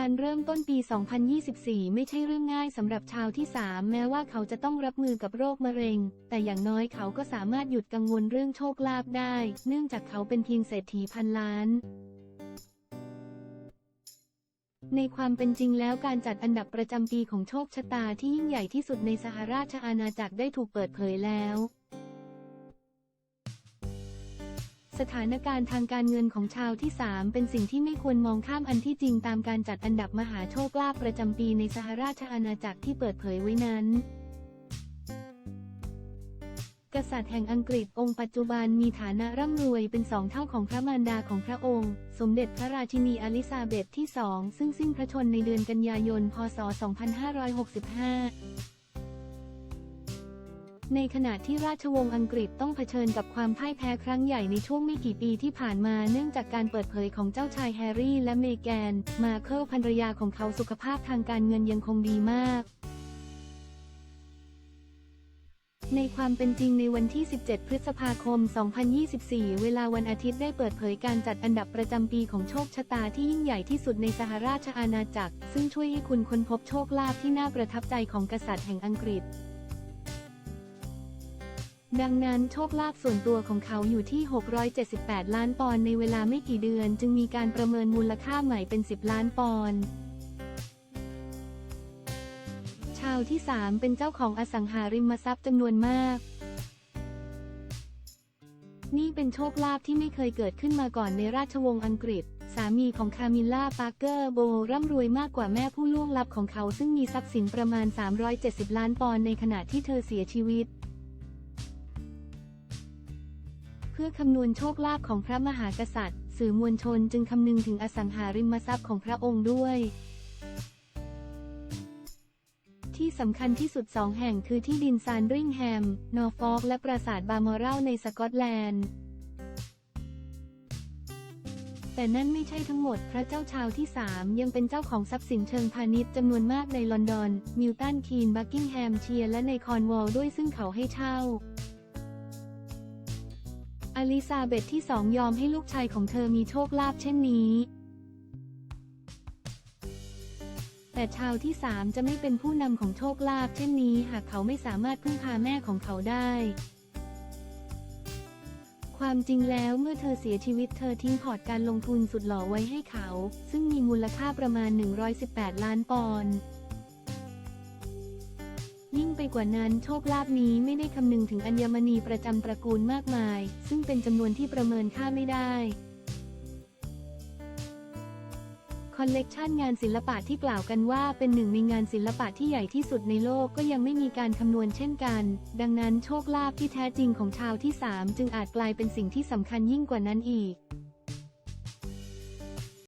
การเริ่มต้นปี 2024 ไม่ใช่เรื่องง่ายสำหรับชาวที่ 3 แม้ว่าเขาจะต้องรับมือกับโรคมะเร็ง แต่อย่างน้อยเขาก็สามารถหยุดกังวลเรื่องโชคลาภได้ เนื่องจากเขาเป็นเพียงเศรษฐีพันล้านในความเป็นจริงแล้วการจัดอันดับประจำปีของโชคชะตาที่ยิ่งใหญ่ที่สุดในสหราชอาณาจักรได้ถูกเปิดเผยแล้ว สถานการณ์ทางการเงินของชาวที่ 3 เป็นสิ่งที่ไม่ควรมองข้ามอันที่จริงตามการจัดอันดับมหาโชคลาภประจำปีในสหราชอาณาจักรที่เปิดเผยไว้นั้น กษัตริย์แห่งอังกฤษองค์ปัจจุบันมีฐานะร่ำรวยเป็นสองเท่าของพระมารดาของพระองค์ สมเด็จพระราชินีอลิซาเบธที่สองซึ่งสิ้นพระชนในเดือนกันยายน พศ 2565 ในขณะที่ราชวงศ์อังกฤษต้องเผชิญกับความพ่ายแพ้ครั้งใหญ่ในช่วงไม่กี่ปีที่ผ่านมาเนื่องจากการเปิดเผยของเจ้าชายแฮร์รี่และเมแกน มาเคิลภรรยาของเขาสุขภาพทางการเงินยังคงดีมากในความเป็นจริงในวันที่ 17 พฤษภาคม 2024 เวลาวันอาทิตย์ได้เปิดเผยการจัดอันดับประจำปีของโชคชะตาที่ยิ่งใหญ่ที่สุดในสหราชอาณาจักร ซึ่งช่วยให้คุณค้นพบโชคลาภที่น่าประทับใจของกษัตริย์แห่งอังกฤษ ดังนั้นโชคลาภส่วนตัวของเขาอยู่ที่ 678 ล้านปอนด์ในเวลาไม่กี่เดือน จึงมีการประเมินมูลค่าใหม่เป็น 10 ล้านปอนด์ชาวที่ 3 เป็นเจ้าของอสังหาริมทรัพย์จำนวนมาก นี่เป็นโชคลาภที่ไม่เคยเกิดขึ้นมาก่อนในราชวงศ์อังกฤษ สามีของคามิลล่าปาร์เกอร์โบร่ำรวยมากกว่าแม่ผู้ล่วงลับของเขาซึ่งมีทรัพย์สินประมาณ 370 ล้านปอนด์ในขณะที่เธอเสียชีวิต เพื่อคำนวณโชคลาภของพระมหากษัตริย์ สื่อมวลชนจึงคำนึงถึงอสังหาริมทรัพย์ของพระองค์ด้วย ที่สำคัญที่สุดสองแห่งคือที่ดินซานริงแฮม นอร์ฟอกและปราสาทบาร์มอรัลในสกอตแลนด์ แต่นั่นไม่ใช่ทั้งหมด พระเจ้าชาวที่ 3 ยังเป็นเจ้าของทรัพย์สินเชิงพาณิชย์จำนวนมากในลอนดอน มิลตัน คีน บักกิงแฮมเชียร์และในคอนวอลด้วยซึ่งเขาให้เช่า ลิซาเบธที่สองยอมให้ลูกชายของเธอมีโชคลาภเช่นนี้ แต่ชาวที่สามจะไม่เป็นผู้นำของโชคลาภเช่นนี้หากเขาไม่สามารถพึ่งพาแม่ของเขาได้ ความจริงแล้วเมื่อเธอเสียชีวิตเธอทิ้งพอร์ตการลงทุนสุดหล่อไว้ให้เขา ซึ่งมีมูลค่าประมาณ 118 ล้านปอนด์ ยิ่งไปกว่านั้นโชคลาภนี้ไม่ได้คำนึงถึงอัญมณีประจำตระกูลมากมาย ซึ่งเป็นจำนวนที่ประเมินค่าไม่ได้คอลเลกชันงานศิลปะที่กล่าวกันว่าเป็นหนึ่งในงานศิลปะที่ใหญ่ที่สุดในโลกก็ยังไม่มีการคำนวณเช่นกัน ดังนั้นโชคลาภที่แท้จริงของชาวที่ 3 จึงอาจกลายเป็นสิ่งที่สำคัญยิ่งกว่านั้นอีก